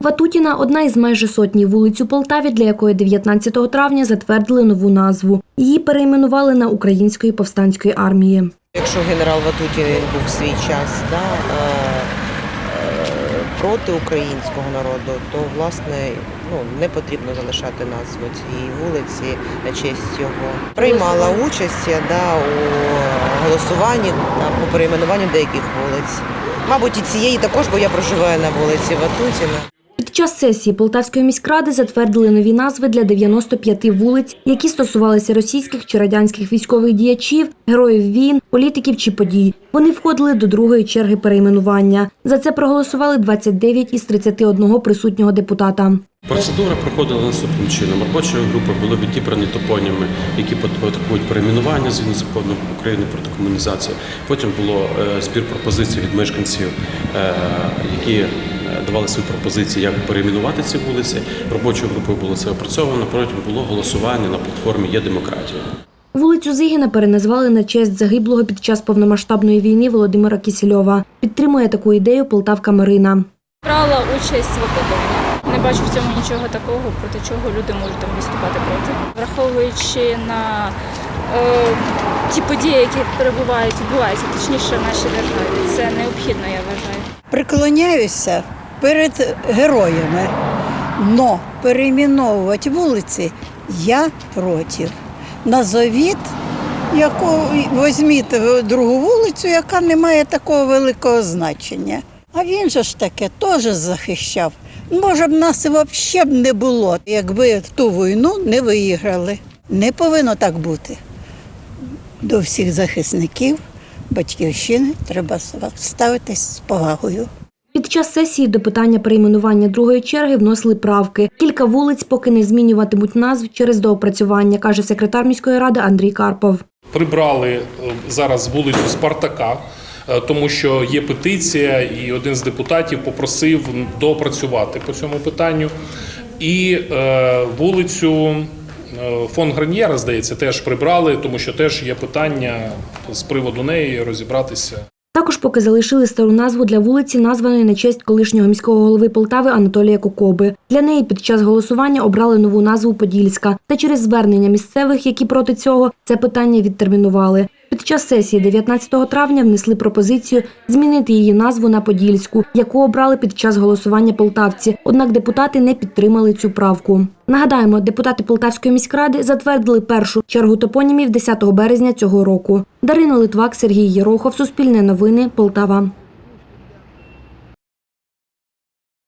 Ватутіна одна із майже сотні вулиць у Полтаві, для якої 19 травня затвердили нову назву. Її перейменували на Української повстанської армії. Якщо генерал Ватутін був в свій час да, е, е, проти українського народу, то власне ну, не потрібно залишати назву цієї вулиці на честь його. Приймала участь да, у голосуванні да, по перейменуванню деяких вулиць. Мабуть, і цієї також, бо я проживаю на вулиці Ватутіна. Під час сесії Полтавської міськради затвердили нові назви для 95 вулиць, які стосувалися російських чи радянських військових діячів, героїв війн, політиків чи подій. Вони входили до другої черги перейменування. За це проголосували 29 із 31 присутнього депутата. Процедура проходила наступним чином. Робочою групою були відібрані топоніми, які потребують перейменування згідно закону України про декомунізацію. Потім було е, збір пропозицій від мешканців, е, які е, давали свої пропозиції, як перейменувати ці вулиці. Робочою групою було це опрацьовано. Протягом було голосування на платформі Є демократія. Вулицю Зигіна переназвали на честь загиблого під час повномасштабної війни Володимира Кісельова. Підтримує таку ідею Полтавка Марина. Брала участь в ОКД. Не бачу в цьому нічого такого, проти чого люди можуть там виступати проти. Враховуючи на е, ті події, які перебувають, відбуваються, точніше в нашій державі. Це необхідно, я вважаю. Приклоняюся перед героями, но перейменовувати вулиці я проти. Назовіть, яку візьміть другу вулицю, яка не має такого великого значення. А він же ж таке теж захищав. Може б нас і взагалі б не було, якби в ту війну не виіграли. Не повинно так бути. До всіх захисників батьківщини треба ставитись з повагою. Під час сесії до питання перейменування другої черги вносили правки. Кілька вулиць поки не змінюватимуть назв через доопрацювання, каже секретар міської ради Андрій Карпов. прибрали е, зараз вулицю Спартака, тому що є петиція, і один з депутатів попросив доопрацювати по цьому питанню. І е, вулицю е, фон Граньєра, здається, теж прибрали, тому що теж є питання з приводу неї розібратися. Також поки залишили стару назву для вулиці, названої на честь колишнього міського голови Полтави Анатолія Кокоби. Для неї під час голосування обрали нову назву Подільська. Та через звернення місцевих, які проти цього, це питання відтермінували. Під час сесії 19 травня внесли пропозицію змінити її назву на Подільську, яку обрали під час голосування полтавці. Однак депутати не підтримали цю правку. Нагадаємо, депутати Полтавської міськради затвердили першу чергу топонімів 10 березня цього року. Дарина Литвак, Сергій Єрохов, Суспільне новини, Полтава.